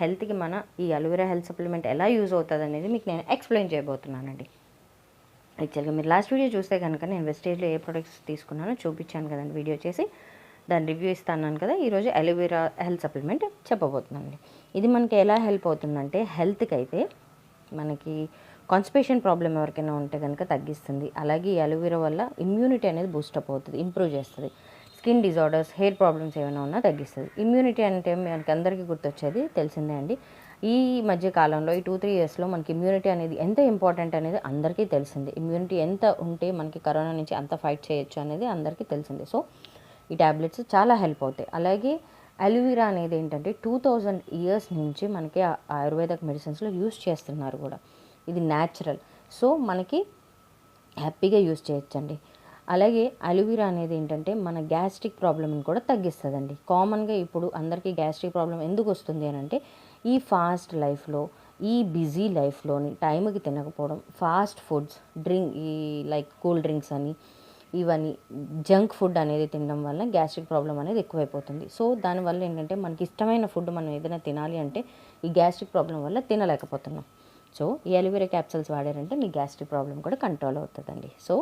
హెల్త్కి మన ఈ అలోవెరా హెల్త్ సప్లిమెంట్ ఎలా యూజ్ అవుతుంది అనేది మీకు నేను ఎక్స్ప్లెయిన్ చేయబోతున్నానండి. యాక్చువల్గా మీరు లాస్ట్ వీడియో చూస్తే కనుక నేను వెస్టేజ్లో ఏ ప్రొడక్ట్స్ తీసుకున్నానో చూపించాను కదండి వీడియో చేసి. దాని రివ్యూ ఇస్తాను కదా ఈరోజు అలోవెరా హెల్త్ సప్లిమెంట్ చెప్పబోతున్నానండి. ఇది మనకి ఎలా హెల్ప్ అవుతుందంటే హెల్త్కి అయితే మనకి కాన్స్పేషన్ ప్రాబ్లం ఎవరికైనా ఉంటే కనుక తగ్గిస్తుంది. అలాగే ఈ అలోవెరా వల్ల ఇమ్యూనిటీ అనేది బూస్టప్ అవుతుంది ఇంప్రూవ్ చేస్తుంది. స్కిన్ డిజార్డర్స్ హెయిర్ ప్రాబ్లమ్స్ ఏమైనా ఉన్నా తగ్గిస్తుంది. ఇమ్యూనిటీ అంటే మనకి అందరికీ గుర్తొచ్చేది తెలిసిందే అండి. ఈ మధ్య కాలంలో ఈ టూ త్రీ ఇయర్స్లో మనకి ఇమ్యూనిటీ అనేది ఎంత ఇంపార్టెంట్ అనేది అందరికీ తెలిసిందే. ఇమ్యూనిటీ ఎంత ఉంటే మనకి కరోనా నుంచి అంత ఫైట్ చేయొచ్చు అనేది అందరికీ తెలిసిందే. సో ఈ ట్యాబ్లెట్స్ చాలా హెల్ప్ అవుతాయి. అలాగే అలోవీరా అనేది ఏంటంటే టూ థౌజండ్ ఇయర్స్ నుంచి మనకి ఆయుర్వేదక్ మెడిసిన్స్లో యూస్ చేస్తున్నారు కూడా. ఇది న్యాచురల్ సో మనకి హ్యాపీగా యూస్ చేయొచ్చండి. అలాగే అలోవెరా అనేది ఏంటంటే మన గ్యాస్ట్రిక్ ప్రాబ్లమ్ని కూడా తగ్గిస్తుందండి. కామన్గా ఇప్పుడు అందరికీ గ్యాస్ట్రిక్ ప్రాబ్లం ఎందుకు వస్తుంది అని అంటే ఈ ఫాస్ట్ లైఫ్లో ఈ బిజీ లైఫ్లోని టైంకి తినకపోవడం ఫాస్ట్ ఫుడ్స్ డ్రింక్ ఈ లైక్ కూల్ డ్రింక్స్ అని ఇవన్నీ జంక్ ఫుడ్ అనేది తినడం వల్ల గ్యాస్ట్రిక్ ప్రాబ్లం అనేది ఎక్కువైపోతుంది. సో దానివల్ల ఏంటంటే మనకి ఇష్టమైన ఫుడ్ మనం ఏదైనా తినాలి అంటే ఈ గ్యాస్ట్రిక్ ప్రాబ్లం వల్ల తినలేకపోతున్నాం. సో ఈ అలివేరా క్యాప్సల్స్ వాడారంటే మీ గ్యాస్ట్రిక్ ప్రాబ్లం కూడా కంట్రోల్ అవుతుందండి. సో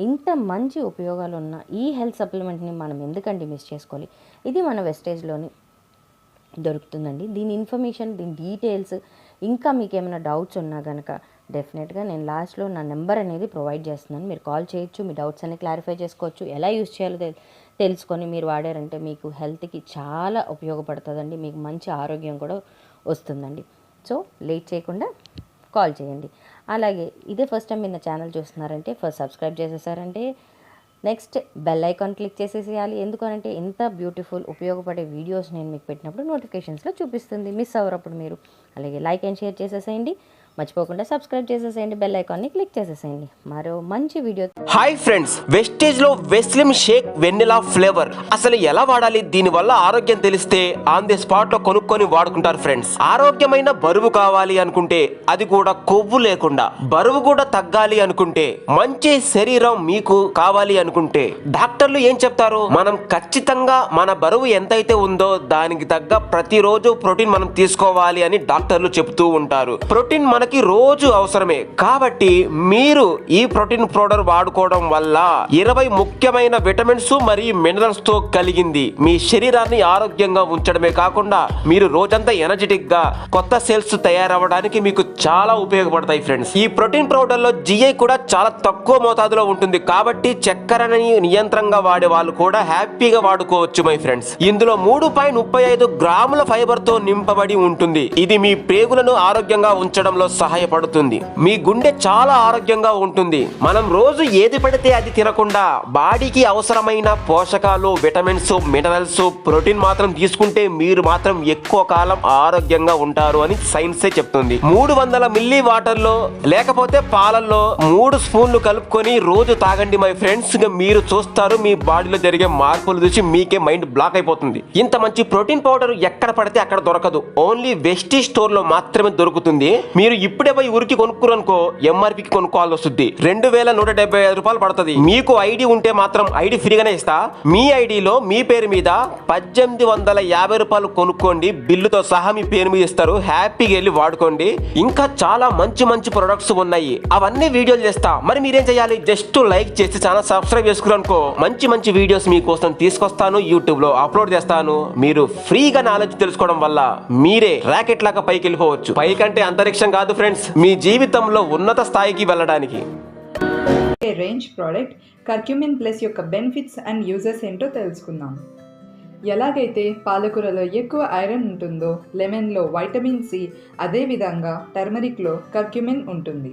ఇంత మంచి ఉపయోగాలు ఉన్న ఈ హెల్త్ సప్లిమెంట్ని మనం ఎందుకండి మిస్ చేసుకోవాలి? ఇది మన వెస్టేజ్లోని దొరుకుతుందండి. దీని ఇన్ఫర్మేషన్ దీని డీటెయిల్స్ ఇంకా మీకు ఏమైనా డౌట్స్ ఉన్నా కనుక డెఫినెట్గా నేను లాస్ట్లో నా నెంబర్ అనేది ప్రొవైడ్ చేస్తున్నాను. మీరు కాల్ చేయొచ్చు మీ డౌట్స్ అన్ని క్లారిఫై చేసుకోవచ్చు. ఎలా యూస్ చేయాలో తెల్- తెలుసుకొని మీరు వాడారంటే మీకు హెల్త్కి చాలా ఉపయోగపడుతుందండి. మీకు మంచి ఆరోగ్యం కూడా వస్తుందండి. సో లేట్ చేయకుండా కాల్ చేయండి. అలాగే ఇదే ఫస్ట్ టైం మీరు ఛానల్ చూస్తున్నారంటే ఫస్ట్ సబ్స్క్రైబ్ చేసేసారంటే నెక్స్ట్ బెల్ ఐకాన్ క్లిక్ చేసేసేయాలి. ఎందుకనంటే ఇంత బ్యూటిఫుల్ ఉపయోగపడే వీడియోస్ నేను మీకు పెట్టినప్పుడు నోటిఫికేషన్స్లో చూపిస్తుంది. మిస్ అవ్వరప్పుడు మీరు. అలాగే లైక్ అండ్ షేర్ చేసేసేయండి. మర్చిపోకుండా సబ్స్క్రైబ్ చేసేసేయండి బెల్ ఐకాన్ని క్లిక్ చేసేసేయండి. మరో మంచి వీడియో హాయ్ ఫ్రెండ్స్ వెస్టేజ్లో వెస్లిమ్ షేక్ వెన్నెలా ఫ్లేవర్ అసలు ఎలా వాడాలి? దీని వల్ల ఆరోగ్యం తెలిస్తే ఆన్ ది స్పాట్లో కొనుక్కొని వాడుకుంటారు ఫ్రెండ్స్ ఆరోగ్యమైన బరువు కావాలి అనుకుంటే అది కూడా కొవ్వు లేకుండా బరువు కూడా తగ్గాలి అనుకుంటే మంచి శరీరం మీకు కావాలి అనుకుంటే డాక్టర్లు ఏం చెప్తారు? మనం ఖచ్చితంగా మన బరువు ఎంతైతే ఉందో దానికి తగ్గ ప్రతిరోజు ప్రోటీన్ మనం తీసుకోవాలి అని డాక్టర్లు చెప్తూ ఉంటారు. ప్రోటీన్ మనకి రోజు అవసరమే. కాబట్టి మీరు ఈ ప్రోటీన్ పౌడర్ వాడుకోవడం వల్ల ఇరవై ముఖ్యమైన విటమిన్స్ మరియు మినరల్స్తో కలిగింది. మీ శరీరాన్ని ఆరోగ్యంగా ఉంచడమే కాకుండా మీరు రోజంతా ఎనర్జెటిక్గా కొత్త సెల్స్ తయారవ్వడానికి మీకు చాలా ఉపయోగపడతాయి ఫ్రెండ్స్. ఈ ప్రోటీన్ పౌడర్లో జిఐ కూడా చాలా తక్కువ మోతాదులో ఉంటుంది. కాబట్టి చక్కెరని నియంత్రంగా వాడే వాళ్ళు కూడా హ్యాపీగా వాడుకోవచ్చు మై ఫ్రెండ్స్. ఇందులో మూడు పాయింట్ ముప్పై ఐదు గ్రాముల ఫైబర్తో నింపబడి ఉంటుంది. ఇది మీ ప్రేగులను ఆరోగ్యంగా ఉంచడంలో సహాయపడుతుంది. మీ గుండె చాలా ఆరోగ్యంగా ఉంటుంది. మనం రోజు ఏది పడితే అది తినకుండా బాడీకి అవసరమైన పోషకాలు విటమిన్స్ మినరల్స్ ప్రోటీన్ మాత్రం తీసుకుంటే మీరు మాత్రం ఎక్కువ కాలం ఆరోగ్యంగా ఉంటారు అని సైన్సే చెప్తుంది. మూడు వందల మిల్లీ వాటర్లో లేకపోతే పాలల్లో మూడు స్పూన్లు కలుపుకొని రోజు తాగండి మై ఫ్రెండ్స్. గా మీరు చూస్తారు మీ బాడీలో జరిగే మార్పులు చూసి మీకే మైండ్ బ్లాక్ అయిపోతుంది. ఇంత మంచి ప్రోటీన్ పౌడర్ ఎక్కడ పడితే అక్కడ దొరకదు. ఓన్లీ వెస్టీ స్టోర్లో మాత్రమే దొరుకుతుంది. మీరు ఇప్పుడే పోయి ఊరికి కొనుక్కురనుకో ఎంఆర్పికి కొనుక్కోవాల్సి వస్తుంది. రెండు వేల నూట డెబ్బై ఐదు రూపాయలు పడుతుంది. మీకు ఐడి ఉంటే మాత్రం ఐడి ఫ్రీగానే ఇస్తా. మీ ఐడిలో మీ పేరు మీద పద్దెనిమిది వందల యాభై రూపాయలు కొనుక్కోండి. బిల్లుతో సహా మీ పేరు మీద ఇస్తారు. హ్యాపీగా వెళ్ళి వాడుకోండి. ఇంకా చాలా మంచి మంచి ప్రొడక్ట్స్ ఉన్నాయి. అవన్నీ వీడియోలు చేస్తా. మరి మీరేం చేయాలి? జస్ట్ లైక్ చేసి చాలా సబ్స్క్రైబ్ చేసుకురనుకో మంచి మంచి వీడియోస్ మీకోసం తీసుకొస్తాను. యూట్యూబ్లో అప్లోడ్ చేస్తాను. మీరు ఫ్రీగా నాలెడ్జ్ తెలుసుకోవడం వల్ల మీరే ర్యాకెట్ లాగా పైకి వెళ్ళిపోవచ్చు. పైకంటే అంతరిక్షం కాదు. ఫ్రెండ్స్. మీ జీవితంలో ఉన్నత స్థాయికి వెళ్ళడానికి. రేంజ్ ప్రోడక్ట్ కర్క్యూమిన్ ప్లస్ యొక్క బెనిఫిట్స్ అండ్ యూజెస్ ఏంటో తెలుసుకుందాం. ఎలాగైతే పాలకూరలో ఎక్కువ ఐరన్ ఉంటుందో లెమన్లో వైటమిన్ సి అదేవిధంగా టర్మరిక్లో కర్క్యూమిన్ ఉంటుంది.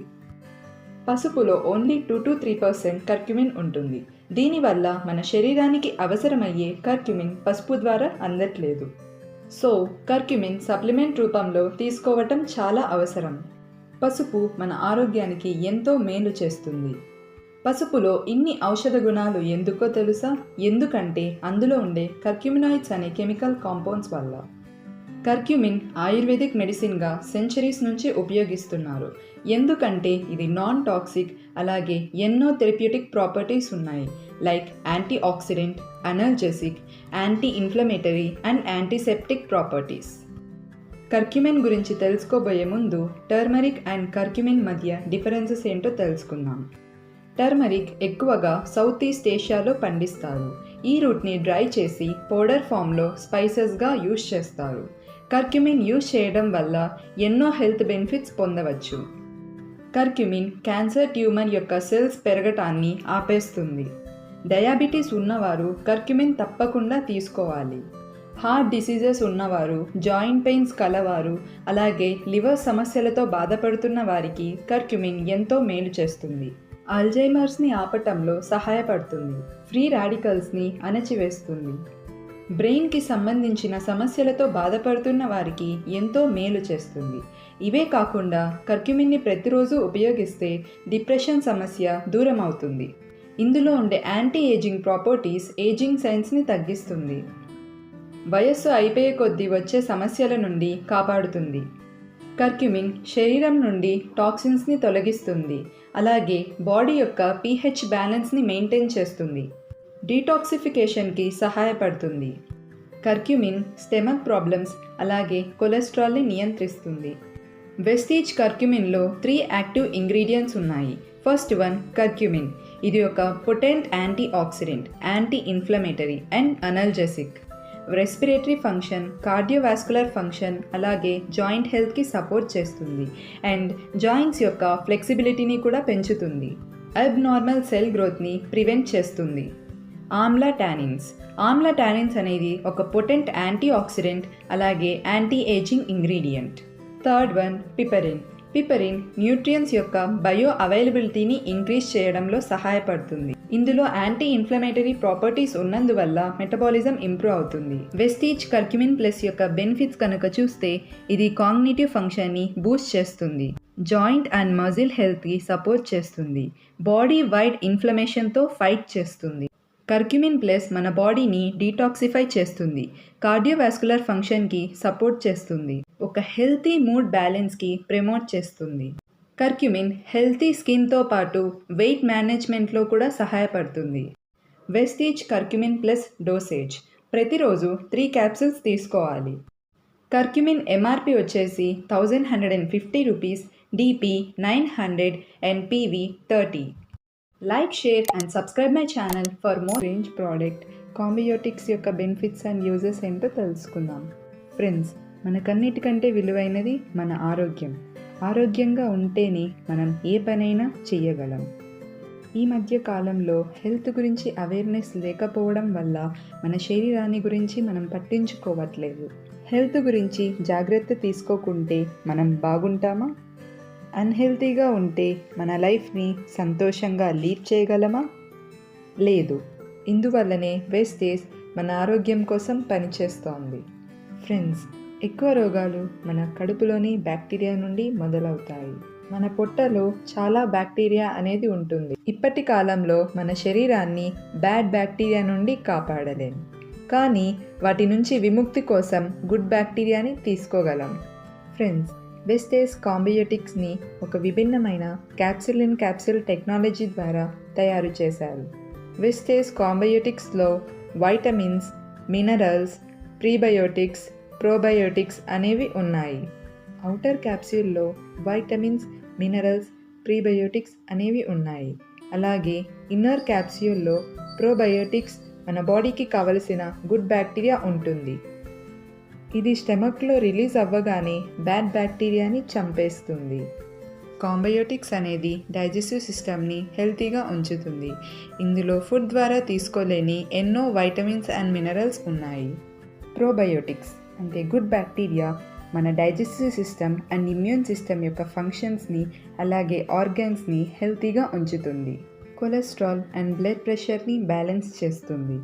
పసుపులో only two to three percent curcumin ఉంటుంది. దీనివల్ల మన శరీరానికి అవసరమయ్యే కర్క్యూమిన్ పసుపు ద్వారా అందట్లేదు. సో కర్క్యూమిన్ సప్లిమెంట్ రూపంలో తీసుకోవటం చాలా అవసరం. పసుపు మన ఆరోగ్యానికి ఎంతో మేలు చేస్తుంది. పసుపులో ఇన్ని ఔషధ గుణాలు ఎందుకో తెలుసా? ఎందుకంటే అందులో ఉండే కర్క్యూమినాయిడ్స్ అనే కెమికల్ కాంపౌండ్స్ వల్ల. కర్క్యూమిన్ ఆయుర్వేదిక్ మెడిసిన్గా సెంచరీస్ నుంచి ఉపయోగిస్తున్నారు. ఎందుకంటే ఇది నాన్ టాక్సిక్ అలాగే ఎన్నో థెరప్యూటిక్ ప్రాపర్టీస్ ఉన్నాయి. Like antioxidant analgesic anti inflammatory and antiseptic properties. Curcumin గురించి తెలుసుకోబోయే ముందు టర్మరిక్ అండ్ కర్క్యుమిన్ మధ్య డిఫరెన్సెస్ ఏంటో తెలుసుకుందాం. టర్మరిక్ ఎక్కువగా సౌత్ ఈస్ట్ ఏషియాలో పండిస్తారు. ఈ రూట్ని డ్రై చేసి పౌడర్ ఫామ్లో స్పైసెస్గా యూజ్ చేస్తారు. కర్క్యుమిన్ యూజ్ చేయడం వల్ల ఎన్నో హెల్త్ బెనిఫిట్స్ పొందవచ్చు. కర్క్యుమిన్ క్యాన్సర్ ట్యూమర్ యొక్క సెల్స్ పెరగటాన్ని ఆపేస్తుంది. డయాబెటీస్ ఉన్నవారు కర్క్యుమిన్ తప్పకుండా తీసుకోవాలి. హార్ట్ డిసీజెస్ ఉన్నవారు జాయింట్ పెయిన్స్ కలవారు అలాగే లివర్ సమస్యలతో బాధపడుతున్న వారికి కర్క్యుమిన్ ఎంతో మేలు చేస్తుంది. అల్జైమర్స్ని ఆపటంలో సహాయపడుతుంది. ఫ్రీ రాడికల్స్ని అణచివేస్తుంది. బ్రెయిన్కి సంబంధించిన సమస్యలతో బాధపడుతున్న వారికి ఎంతో మేలు చేస్తుంది. ఇవే కాకుండా కర్క్యుమిన్ని ప్రతిరోజు ఉపయోగిస్తే డిప్రెషన్ సమస్య దూరం అవుతుంది ఇందులో ఉండే యాంటీ ఏజింగ్ ప్రాపర్టీస్ ఏజింగ్ సైన్స్ని తగ్గిస్తుంది. వయస్సు అయిపోయే కొద్దీ వచ్చే సమస్యల నుండి కాపాడుతుంది. కర్క్యుమిన్ శరీరం నుండి టాక్సిన్స్ని తొలగిస్తుంది. అలాగే బాడీ యొక్క పీహెచ్ బ్యాలెన్స్ని మెయింటైన్ చేస్తుంది. డీటాక్సిఫికేషన్కి సహాయపడుతుంది. కర్క్యుమిన్ స్టెమక్ ప్రాబ్లమ్స్ అలాగే కొలెస్ట్రాల్ని నియంత్రిస్తుంది. వెస్టీజ్ కర్క్యుమిన్లో త్రీ యాక్టివ్ ఇంగ్రీడియంట్స్ ఉన్నాయి. First one curcumin. ఇది ఒక potent antioxidant anti inflammatory and analgesic. Respiratory function cardiovascular function అలాగే జాయింట్ హెల్త్కి సపోర్ట్ చేస్తుంది. అండ్ జాయింట్స్ యొక్క ఫ్లెక్సిబిలిటీని కూడా పెంచుతుంది. అబ్నార్మల్ సెల్ గ్రోత్ని ప్రివెంట్ చేస్తుంది. ఆమ్లా టానిన్స్ ఆమ్లా టానిన్స్ అనేది ఒక పొటెంట్ యాంటీ ఆక్సిడెంట్ అలాగే anti ageing ingredient. Third one piperine. Piperine nutrients యొక్క బయో అవైలబిలిటీని ఇంక్రీజ్ చేయడంలో సహాయపడుతుంది. ఇందులో యాంటీ ఇన్ఫ్లమేటరీ ప్రాపర్టీస్ ఉన్నందువల్ల మెటబాలిజం ఇంప్రూవ్ అవుతుంది. వెస్టీజ్ కర్క్యుమిన్ ప్లస్ యొక్క బెనిఫిట్స్ కనుక చూస్తే ఇది కాగ్నిటివ్ ఫంక్షన్ని బూస్ట్ చేస్తుంది. జాయింట్ అండ్ మజిల్ హెల్త్కి సపోర్ట్ చేస్తుంది. బాడీ వైడ్ ఇన్ఫ్లమేషన్తో ఫైట్ చేస్తుంది. కర్క్యుమిన్ ప్లస్ మన బాడీని డీటాక్సిఫై చేస్తుంది. కార్డియోవాస్కులర్ ఫంక్షన్కి సపోర్ట్ చేస్తుంది. ఒక హెల్తీ మూడ్ బ్యాలెన్స్కి ప్రమోట్ చేస్తుంది. కర్క్యుమిన్ హెల్తీ స్కిన్తో పాటు వెయిట్ మేనేజ్మెంట్లో కూడా సహాయపడుతుంది. Vestige curcumin plus dosage. ప్రతిరోజు త్రీ క్యాప్సిల్స్ తీసుకోవాలి. కర్క్యుమిన్ ఎంఆర్పి వచ్చేసి thousand hundred and fifty rupees DP nine hundred and PV thirty. Like share and subscribe my channel for more range product Combiotics యొక్క benefits and uses ఏంటో తెలుసుకుందాం. Friends మనకన్నిటికంటే విలువైనది మన ఆరోగ్యం. ఆరోగ్యంగా ఉంటేనే మనం ఏ పనైనా చేయగలం ఈ మధ్య కాలంలో హెల్త్ గురించి అవేర్నెస్ లేకపోవడం వల్ల మన శరీరాన్ని గురించి మనం పట్టించుకోవట్లేదు. హెల్త్ గురించి జాగ్రత్త తీసుకోకుంటే మనం బాగుంటామా? అన్హెల్తీగా ఉంటే మన లైఫ్ని సంతోషంగా లీడ్ చేయగలమా? లేదు. ఇందువల్లనే వేస్టేజ్ మన ఆరోగ్యం కోసం పనిచేస్తోంది. ఫ్రెండ్స్ ఎక్కువ రోగాలు మన కడుపులోని బ్యాక్టీరియా నుండి మొదలవుతాయి. మన పొట్టలో చాలా బ్యాక్టీరియా అనేది ఉంటుంది. ఇప్పటి కాలంలో మన శరీరాన్ని బ్యాడ్ బ్యాక్టీరియా నుండి కాపాడలేం. కానీ వాటి నుంచి విముక్తి కోసం గుడ్ బ్యాక్టీరియాని తీసుకోగలం. ఫ్రెండ్స్ వెస్టేస్ కాంబియోటిక్స్ని ఒక విభిన్నమైన క్యాప్సిల్ ఇన్ క్యాప్సిల్ టెక్నాలజీ ద్వారా తయారు చేశారు. వెస్టేస్ కాంబయోటిక్స్లో వైటమిన్స్ మినరల్స్ ప్రీబయోటిక్స్ ప్రోబయోటిక్స్ అనేవి ఉన్నాయి. అవుటర్ క్యాప్సూల్లో వైటమిన్స్ మినరల్స్ ప్రీబయోటిక్స్ అనేవి ఉన్నాయి. అలాగే ఇన్నర్ క్యాప్సూల్లో ప్రోబయోటిక్స్ మన బాడీకి కావలసిన గుడ్ బ్యాక్టీరియా ఉంటుంది. ఇది స్టమక్లో రిలీజ్ అవ్వగానే బ్యాడ్ బ్యాక్టీరియాని చంపేస్తుంది. కాంబయోటిక్స్ అనేది డైజెస్టివ్ సిస్టమ్ని హెల్తీగా ఉంచుతుంది. ఇందులో ఫుడ్ ద్వారా తీసుకోలేని ఎన్నో వైటమిన్స్ అండ్ మినరల్స్ ఉన్నాయి. ప్రోబయోటిక్స్ అంటే గుడ్ బ్యాక్టీరియా మన digestive system and immune system యొక్క ఫంక్షన్స్ని అలాగే ఆర్గాన్స్ని హెల్తీగా ఉంచుతుంది. కొలెస్ట్రాల్ అండ్ బ్లడ్ ప్రెషర్ని బ్యాలెన్స్ చేస్తుంది.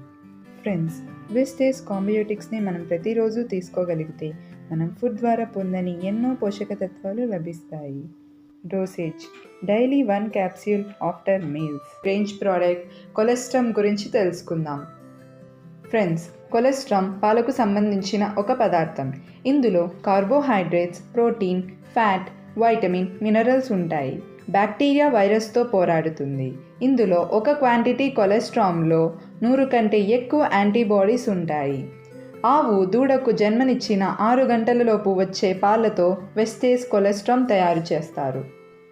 ఫ్రెండ్స్ విస్టేస్ కాంబయోటిక్స్ని మనం ప్రతిరోజు తీసుకోగలిగితే మనం ఫుడ్ ద్వారా పొందని ఎన్నో పోషక తత్వాలు లభిస్తాయి. Dosage daily one capsule after meals range product colostrum గురించి తెలుసుకుందాం. ఫ్రెండ్స్ కొలెస్ట్రామ్ పాలకు సంబంధించిన ఒక పదార్థం. ఇందులో carbohydrates protein fat vitamin minerals ఉంటాయి. బ్యాక్టీరియా వైరస్తో పోరాడుతుంది. ఇందులో ఒక క్వాంటిటీ కొలెస్ట్రామ్లో నూరు కంటే ఎక్కువ యాంటీబాడీస్ ఉంటాయి. ఆవు దూడకు జన్మనిచ్చిన ఆరు గంటలలోపు వచ్చే పాలతో వెస్టేజ్ కొలెస్ట్రామ్ తయారు చేస్తారు.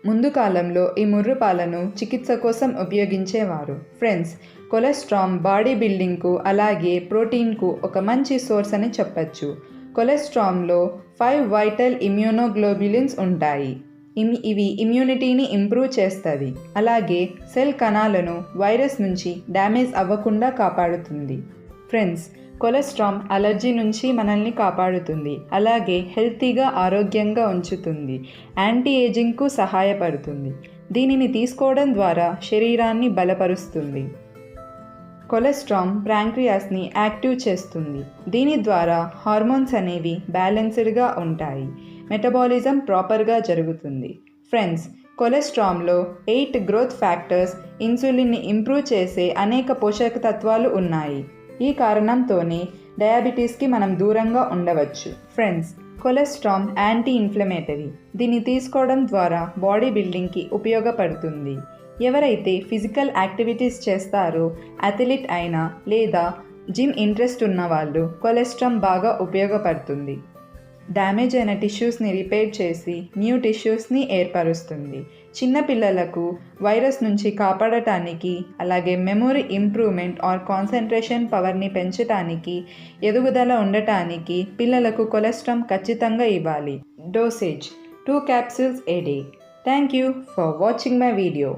ముందు కాలంలో ఈ ముర్రు పాలను చికిత్స కోసం ఉపయోగించేవారు. ఫ్రెండ్స్ కొలెస్ట్రామ్ బాడీ బిల్డింగ్కు అలాగే ప్రోటీన్కు ఒక మంచి సోర్స్ అని చెప్పచ్చు. కొలెస్ట్రామ్లో ఫైవ్ వైటల్ ఇమ్యూనోగ్లోబ్యులిన్స్ ఉంటాయి. ఇమ్ ఇవి ఇమ్యూనిటీని ఇంప్రూవ్ చేస్తుంది అలాగే సెల్ కణాలను వైరస్ నుంచి డ్యామేజ్ అవ్వకుండా కాపాడుతుంది. ఫ్రెండ్స్ కొలెస్ట్రామ్ అలర్జీ నుంచి మనల్ని కాపాడుతుంది. అలాగే హెల్తీగా ఆరోగ్యంగా ఉంచుతుంది. యాంటీ ఏజింగ్కు సహాయపడుతుంది. దీనిని తీసుకోవడం ద్వారా శరీరాన్ని బలపరుస్తుంది. కొలెస్ట్రామ్ ప్యాంక్రియాస్ని యాక్టివ్ చేస్తుంది. దీని ద్వారా హార్మోన్స్ అనేవి బ్యాలెన్స్డ్గా ఉంటాయి. మెటబాలిజం ప్రాపర్గా జరుగుతుంది. ఫ్రెండ్స్ కొలెస్ట్రామ్లో ఎయిట్ గ్రోత్ ఫ్యాక్టర్స్ ఇన్సులిన్ని ఇంప్రూవ్ చేసే అనేక పోషక తత్వాలు ఉన్నాయి. ఈ కారణంతోనే డయాబెటీస్కి మనం దూరంగా ఉండవచ్చు. ఫ్రెండ్స్ కొలెస్ట్రామ్ యాంటీ ఇన్ఫ్లమేటరీ దీన్ని తీసుకోవడం ద్వారా బాడీ బిల్డింగ్కి ఉపయోగపడుతుంది. ఎవరైతే ఫిజికల్ యాక్టివిటీస్ చేస్తారో అథ్లెట్ అయినా లేదా జిమ్ ఇంట్రెస్ట్ ఉన్న వాళ్ళు కొలెస్ట్రామ్ బాగా ఉపయోగపడుతుంది. డ్యామేజ్ అయిన టిష్యూస్ని రిపేర్ చేసి న్యూ టిష్యూస్ని ఏర్పరుస్తుంది. చిన్నపిల్లలకు వైరస్ నుంచి కాపాడటానికి అలాగే మెమొరీ ఇంప్రూవ్మెంట్ ఆర్ కాన్సన్ట్రేషన్ పవర్ని పెంచడానికి ఎదుగుదల ఉండటానికి పిల్లలకు కొలెస్ట్రామ్ ఖచ్చితంగా ఇవ్వాలి. Dosage two capsules a day thank you for watching my video